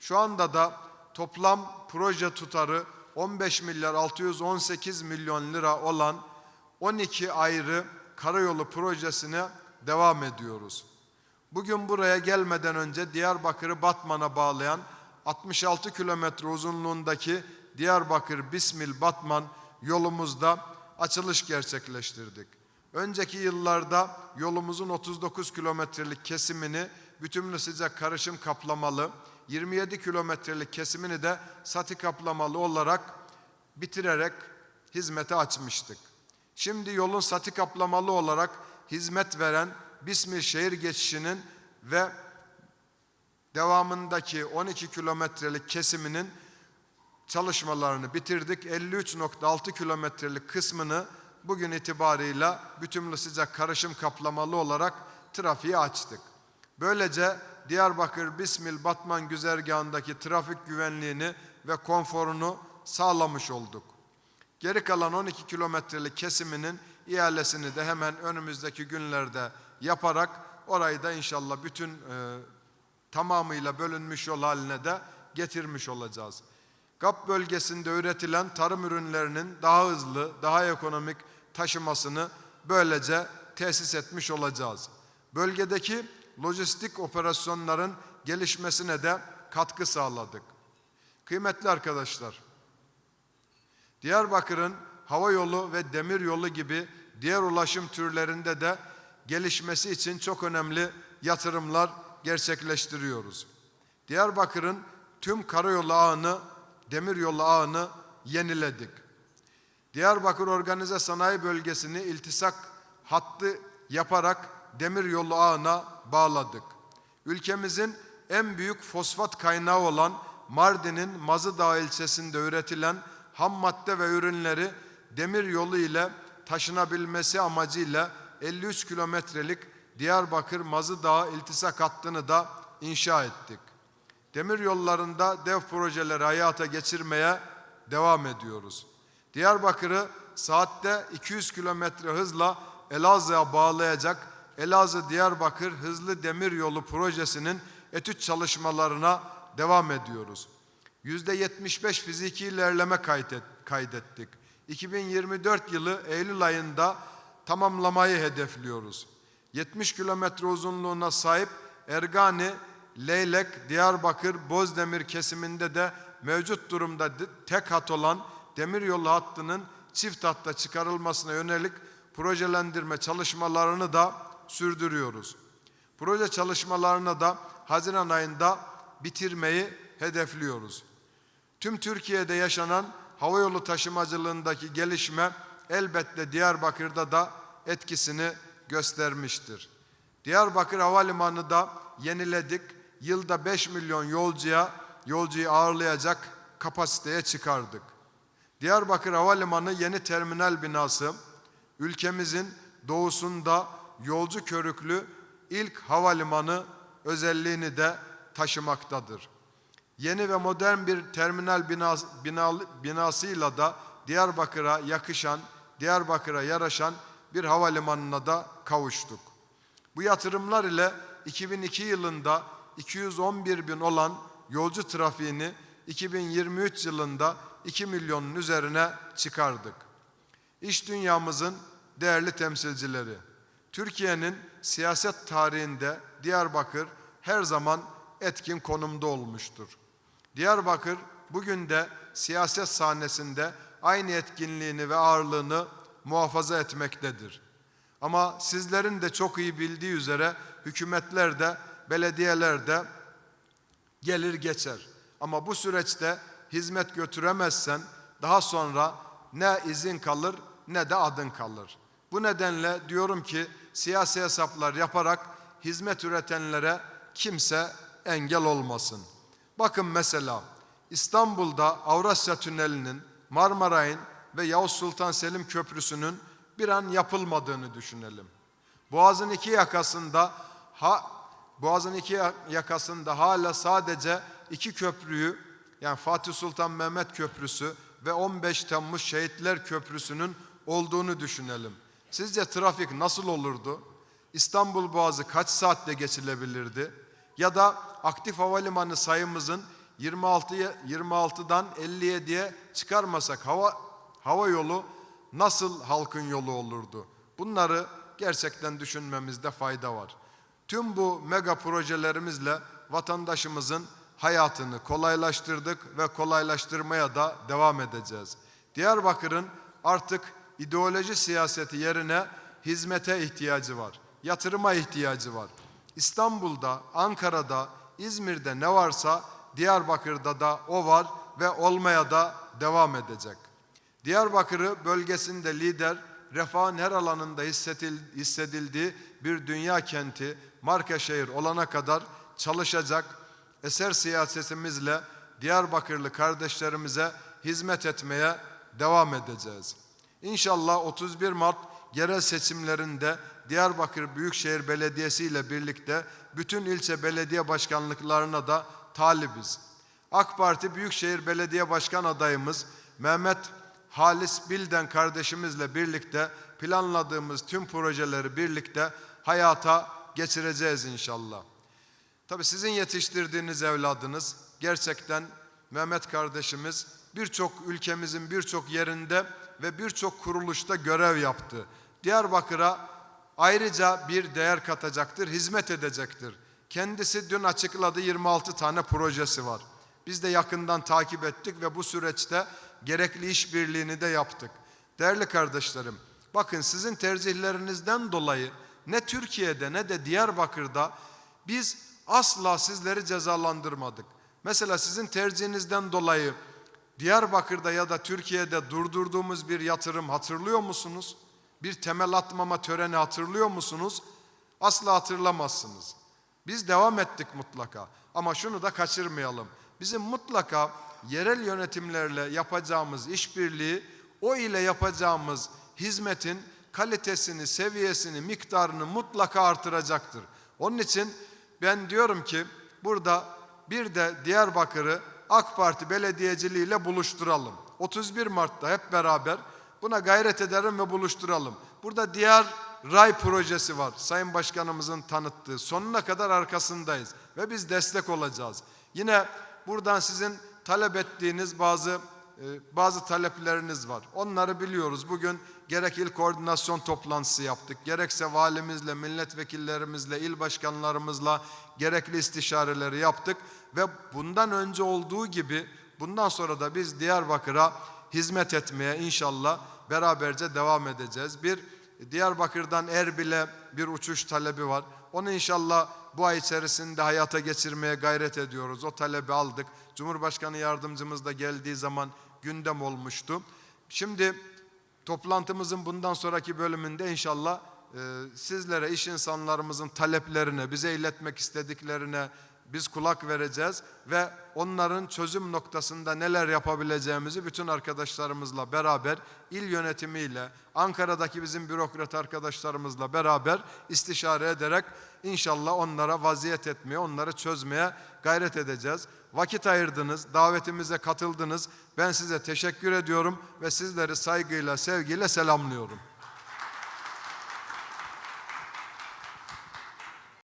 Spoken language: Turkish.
Şu anda da toplam proje tutarı 15 milyar 618 milyon lira olan 12 ayrı karayolu projesine devam ediyoruz. Bugün buraya gelmeden önce Diyarbakır'ı Batman'a bağlayan 66 kilometre uzunluğundaki Diyarbakır Bismil Batman yolumuzda açılış gerçekleştirdik. Önceki yıllarda yolumuzun 39 kilometrelik kesimini bütünlü sıcak karışım kaplamalı, 27 kilometrelik kesimini de sati kaplamalı olarak bitirerek hizmete açmıştık. Şimdi yolun sati kaplamalı olarak hizmet veren Bismil şehir geçişinin ve devamındaki 12 kilometrelik kesiminin çalışmalarını bitirdik. 53.6 kilometrelik kısmını bugün itibarıyla bütünlü sıcak karışım kaplamalı olarak trafiğe açtık. Böylece Diyarbakır Bismil Batman güzergahındaki trafik güvenliğini ve konforunu sağlamış olduk. Geri kalan 12 kilometrelik kesiminin ihalesini de hemen önümüzdeki günlerde yaparak orayı da inşallah bütün e, tamamıyla bölünmüş yol haline de getirmiş olacağız. GAP bölgesinde üretilen tarım ürünlerinin daha hızlı, daha ekonomik taşımasını böylece tesis etmiş olacağız. Bölgedeki lojistik operasyonların gelişmesine de katkı sağladık. Kıymetli arkadaşlar, Diyarbakır'ın hava yolu ve demir yolu gibi diğer ulaşım türlerinde de gelişmesi için çok önemli yatırımlar gerçekleştiriyoruz. Diyarbakır'ın tüm karayolu ağını, demir yolu ağını yeniledik. Diyarbakır Organize Sanayi Bölgesi'ni iltisak hattı yaparak demir yolu ağına bağladık. Ülkemizin en büyük fosfat kaynağı olan Mardin'in Mazıdağ ilçesinde üretilen ham madde ve ürünleri demir yolu ile taşınabilmesi amacıyla 53 kilometrelik Diyarbakır Mazıdağ iltisak hattını da inşa ettik. Demir yollarında dev projeleri hayata geçirmeye devam ediyoruz. Diyarbakır'ı saatte 200 kilometre hızla Elazığ'a bağlayacak Elazığ Diyarbakır Hızlı Demir Yolu projesinin etüt çalışmalarına devam ediyoruz. %75 fiziki ilerleme kaydet, kaydettik. 2024 yılı Eylül ayında tamamlamayı hedefliyoruz. 70 kilometre uzunluğuna sahip Ergani, Leylek, Diyarbakır, Bozdemir kesiminde de mevcut durumda tek hat olan demiryolu hattının çift hatta çıkarılmasına yönelik projelendirme çalışmalarını da sürdürüyoruz. Proje çalışmalarını da Haziran ayında bitirmeyi hedefliyoruz. Tüm Türkiye'de yaşanan havayolu taşımacılığındaki gelişme elbette Diyarbakır'da da etkisini göstermiştir. Diyarbakır Havalimanı da yeniledik. Yılda 5 milyon yolcuya yolcuyu ağırlayacak kapasiteye çıkardık. Diyarbakır Havalimanı yeni terminal binası ülkemizin doğusunda yolcu körüklü ilk havalimanı özelliğini de taşımaktadır. Yeni ve modern bir terminal binası, binalı, binasıyla da Diyarbakır'a yakışan, Diyarbakır'a yaraşan bir havalimanına da kavuştuk. Bu yatırımlar ile 2002 yılında 211 bin olan yolcu trafiğini 2023 yılında 2 milyonun üzerine çıkardık. İş dünyamızın değerli temsilcileri, Türkiye'nin siyaset tarihinde Diyarbakır her zaman etkin konumda olmuştur. Diyarbakır bugün de siyaset sahnesinde aynı etkinliğini ve ağırlığını muhafaza etmektedir. Ama sizlerin de çok iyi bildiği üzere hükümetler de belediyeler de gelir geçer. Ama bu süreçte hizmet götüremezsen daha sonra ne izin kalır ne de adın kalır. Bu nedenle diyorum ki siyasi hesaplar yaparak hizmet üretenlere kimse engel olmasın. Bakın mesela İstanbul'da Avrasya Tüneli'nin, Marmaray'ın ve Yavuz Sultan Selim Köprüsü'nün bir an yapılmadığını düşünelim. Boğaz'ın iki yakasında ha, Boğaz'ın iki yakasında hala sadece iki köprüyü yani Fatih Sultan Mehmet Köprüsü ve 15 Temmuz Şehitler Köprüsü'nün olduğunu düşünelim. Sizce trafik nasıl olurdu? İstanbul Boğazı kaç saatte geçilebilirdi? Ya da aktif havalimanı sayımızın 26'ya 26'dan 57'ye çıkarmasak hava hava yolu nasıl halkın yolu olurdu? Bunları gerçekten düşünmemizde fayda var. Tüm bu mega projelerimizle vatandaşımızın hayatını kolaylaştırdık ve kolaylaştırmaya da devam edeceğiz. Diyarbakır'ın artık ideoloji siyaseti yerine hizmete ihtiyacı var. Yatırıma ihtiyacı var. İstanbul'da, Ankara'da, İzmir'de ne varsa Diyarbakır'da da o var ve olmaya da devam edecek. Diyarbakır'ı bölgesinde lider, refahın her alanında hissedildiği bir dünya kenti, marka şehir olana kadar çalışacak, eser siyasetimizle Diyarbakırlı kardeşlerimize hizmet etmeye devam edeceğiz. İnşallah 31 Mart yerel seçimlerinde Diyarbakır Büyükşehir Belediyesi ile birlikte bütün ilçe belediye başkanlıklarına da talibiz. AK Parti Büyükşehir Belediye Başkan adayımız Mehmet Halis Bilden kardeşimizle birlikte planladığımız tüm projeleri birlikte hayata geçireceğiz inşallah. Tabii sizin yetiştirdiğiniz evladınız gerçekten Mehmet kardeşimiz birçok ülkemizin birçok yerinde ve birçok kuruluşta görev yaptı. Diyarbakır'a ayrıca bir değer katacaktır, hizmet edecektir. Kendisi dün açıkladı 26 tane projesi var. Biz de yakından takip ettik ve bu süreçte gerekli işbirliğini de yaptık. Değerli kardeşlerim, bakın sizin tercihlerinizden dolayı ne Türkiye'de ne de Diyarbakır'da biz asla sizleri cezalandırmadık. Mesela sizin tercihinizden dolayı Diyarbakır'da ya da Türkiye'de durdurduğumuz bir yatırım hatırlıyor musunuz? Bir temel atmama töreni hatırlıyor musunuz? Asla hatırlamazsınız. Biz devam ettik mutlaka. Ama şunu da kaçırmayalım. Bizim mutlaka yerel yönetimlerle yapacağımız işbirliği, o ile yapacağımız hizmetin kalitesini, seviyesini, miktarını mutlaka artıracaktır. Onun için ben diyorum ki burada bir de Diyarbakır'ı AK Parti belediyeciliğiyle buluşturalım. 31 Mart'ta hep beraber buna gayret ederim ve buluşturalım. Burada diğer ray projesi var. Sayın Başkanımızın tanıttığı. Sonuna kadar arkasındayız ve biz destek olacağız. Yine buradan sizin talep ettiğiniz bazı bazı talepleriniz var. Onları biliyoruz. Bugün gerek il koordinasyon toplantısı yaptık, gerekse valimizle, milletvekillerimizle, il başkanlarımızla gerekli istişareleri yaptık ve bundan önce olduğu gibi bundan sonra da biz Diyarbakır'a hizmet etmeye inşallah beraberce devam edeceğiz. Bir Diyarbakır'dan Erbil'e bir uçuş talebi var. Onu inşallah bu ay içerisinde hayata geçirmeye gayret ediyoruz. O talebi aldık. Cumhurbaşkanı yardımcımız da geldiği zaman gündem olmuştu. Şimdi toplantımızın bundan sonraki bölümünde inşallah e, sizlere, iş insanlarımızın taleplerine, bize iletmek istediklerine biz kulak vereceğiz ve onların çözüm noktasında neler yapabileceğimizi bütün arkadaşlarımızla beraber, il yönetimiyle, Ankara'daki bizim bürokrat arkadaşlarımızla beraber istişare ederek inşallah onlara vaziyet etmeye, onları çözmeye gayret edeceğiz. Vakit ayırdınız, davetimize katıldınız. Ben size teşekkür ediyorum ve sizleri saygıyla, sevgiyle selamlıyorum.